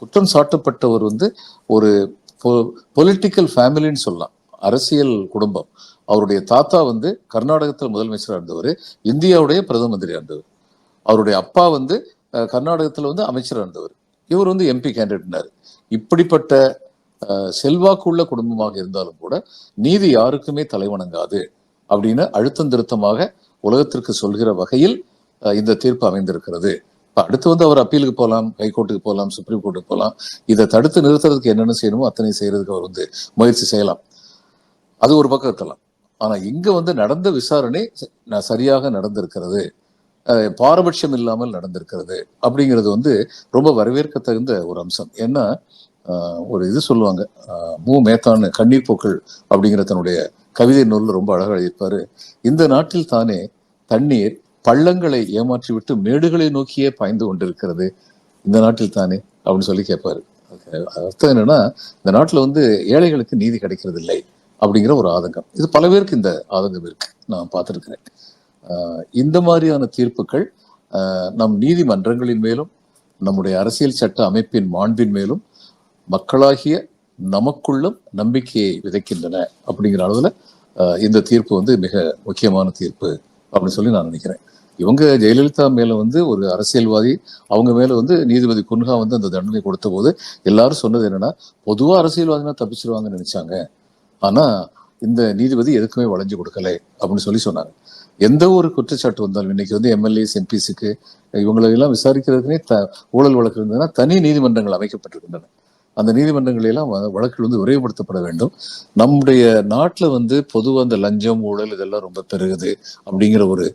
குற்றம் சாட்டப்பட்டவர் வந்து ஒரு பொலிட்டிக்கல் ஃபேமிலின்னு சொல்லலாம். அரசியல் குடும்பம். அவருடைய தாத்தா வந்து கர்நாடகத்தில் முதலமைச்சராக இருந்தவர் இந்தியாவுடைய பிரதம மந்திரியாக இருந்தவர். அவருடைய அப்பா வந்து கர்நாடகத்தில் வந்து அமைச்சராக இருந்தவர். இவர் வந்து எம்பி கேண்டிடேட்னார் இப்படிப்பட்ட செல்வாக்குள்ள குடும்பமாக இருந்தாலும் கூட நீதி யாருக்குமே தலைவணங்காது அப்படின்னு அழுத்தம் திருத்தமாக உலகத்திற்கு சொல்கிற வகையில் இந்த தீர்ப்பு அமைந்திருக்கிறது. அடுத்து வந்து அவர் அப்பீலுக்கு போகலாம் ஹைகோர்ட்டுக்கு போகலாம் சுப்ரீம் கோர்ட்டுக்கு போகலாம் இதை தடுத்து நிறுத்துறதுக்கு என்னென்ன செய்யணுமோ அத்தனை செய்யறதுக்கு அவர் வந்து முயற்சி செய்யலாம். அது ஒரு பக்கம் இருக்கலாம். ஆனால் இங்கே வந்து நடந்த விசாரணை ச- சரியாக நடந்திருக்கிறது. பாரபட்சம் இல்லாமல் நடந்திருக்கிறது அப்படிங்கிறது வந்து ரொம்ப வரவேற்க தகுந்த ஒரு அம்சம். ஏன்னா ஒரு இது சொல்லுவாங்க மூ மு. மேத்தான்னு கண்ணீர் போக்கள் அப்படிங்கிற தன்னுடைய கவிதை நூலில் ரொம்ப அழகாக எழுதியிருப்பாரு. இந்த நாட்டில் தானே தண்ணீர் பள்ளங்களை ஏமாற்றிவிட்டு மேடுகளை நோக்கியே பாய்ந்து கொண்டிருக்கிறது இந்த நாட்டில் தானே அப்படின்னு சொல்லி கேட்பாரு. அர்த்தம் என்னன்னா இந்த நாட்டில் வந்து ஏழைகளுக்கு நீதி கிடைக்கிறது இல்லை அப்படிங்கிற ஒரு ஆதங்கம். இது பல பேருக்கு இந்த ஆதங்கம் இருக்கு. நான் பார்த்துருக்கிறேன். இந்த மாதிரியான தீர்ப்புகள் நம் நீதிமன்றங்களின் மேலும் நம்முடைய அரசியல் சட்ட அமைப்பின் மாண்பின் மேலும் மக்களாகிய நமக்குள்ளும் நம்பிக்கையை விதைக்கின்றன அப்படிங்கிற அளவில் இந்த தீர்ப்பு வந்து மிக முக்கியமான தீர்ப்பு அப்படின்னு சொல்லி நான் நினைக்கிறேன். இவங்க ஜெயலலிதா மேல வந்து ஒரு அரசியல்வாதி அவங்க மேல வந்து நீதிபதி குன்ஹா வந்து அந்த தண்டனை கொடுத்த போது எல்லாரும் சொன்னது என்னன்னா பொதுவா அரசியல்வாதினா தப்பிச்சிருவாங்கன்னு நினைச்சாங்க. ஆனா இந்த நீதிபதி எதுக்குமே வளைஞ்சு கொடுக்கல அப்படின்னு சொல்லி சொன்னாங்க. எந்த ஒரு குற்றச்சாட்டு வந்தாலும் இன்னைக்கு வந்து எம்எல்ஏஸ் எம்பிஸுக்கு இவங்களை எல்லாம் விசாரிக்கிறதுக்குனே த ஊழல் வழக்கு இருந்ததுன்னா தனி நீதிமன்றங்கள் அமைக்கப்பட்டிருக்கின்றன. அந்த நீதிமன்றங்களெல்லாம் வ- வழக்குகள் வந்து விரைவுபடுத்தப்பட வேண்டும். நம்முடைய நாட்டில் வந்து பொதுவாக அந்த லஞ்சம் ஊழல் இதெல்லாம் ரொம்ப பெருகுது அப்படிங்கிற ஒரு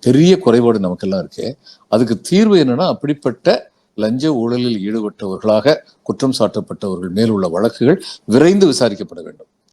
பெரிய குறைபாடு நமக்கெல்லாம் இருக்கு. அதுக்கு தீர்வு என்னன்னா அப்படிப்பட்ட லஞ்ச ஊழலில் ஈடுபட்டவர்களாக குற்றம் சாட்டப்பட்டவர்கள் மேல் உள்ள வழக்குகள் விரைந்து விசாரிக்கப்பட வேண்டும்.